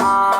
Gönül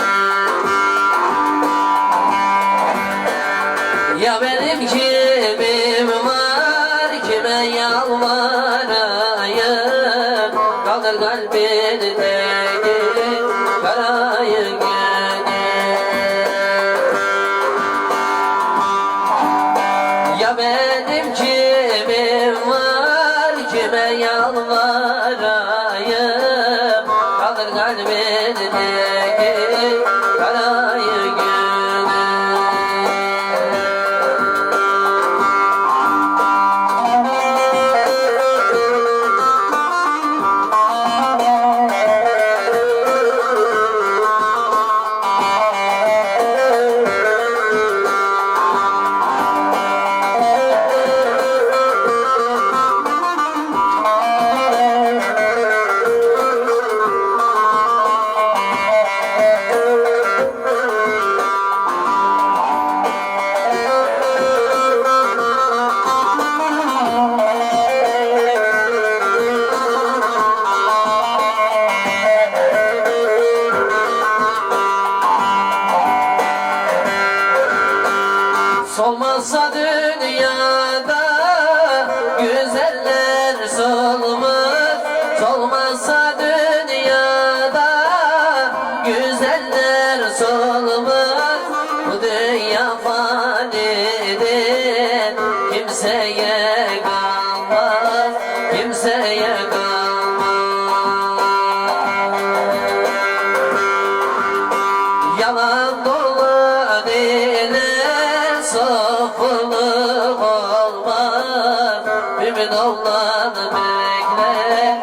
benim kimim var kime yalvarayım Solmazsa dünyada güzeller solmaz. Solmazsa dünyada güzeller solmaz. Bu dünya fanidir kimseye kalmaz Kimseye kalmaz. Yalan ile Mümin olan bekle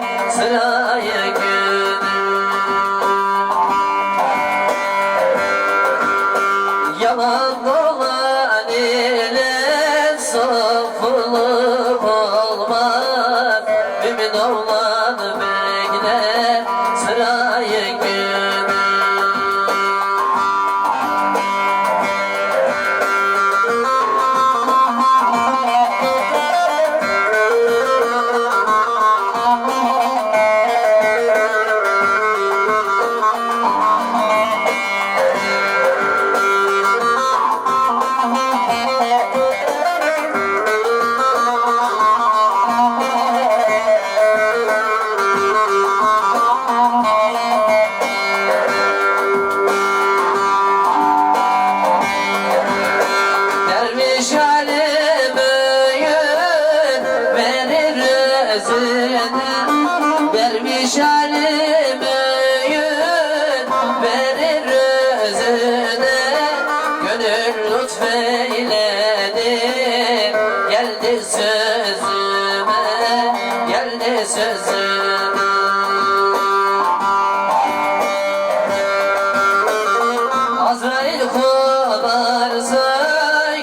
özüne Gönül lütfeyledi geldi sözüme Geldi sözüme. Azrail kovarsa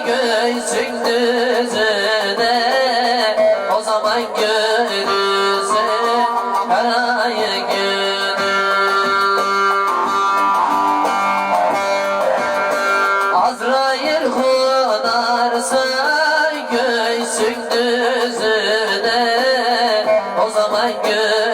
göğsün gö düştün düzüne O zaman gör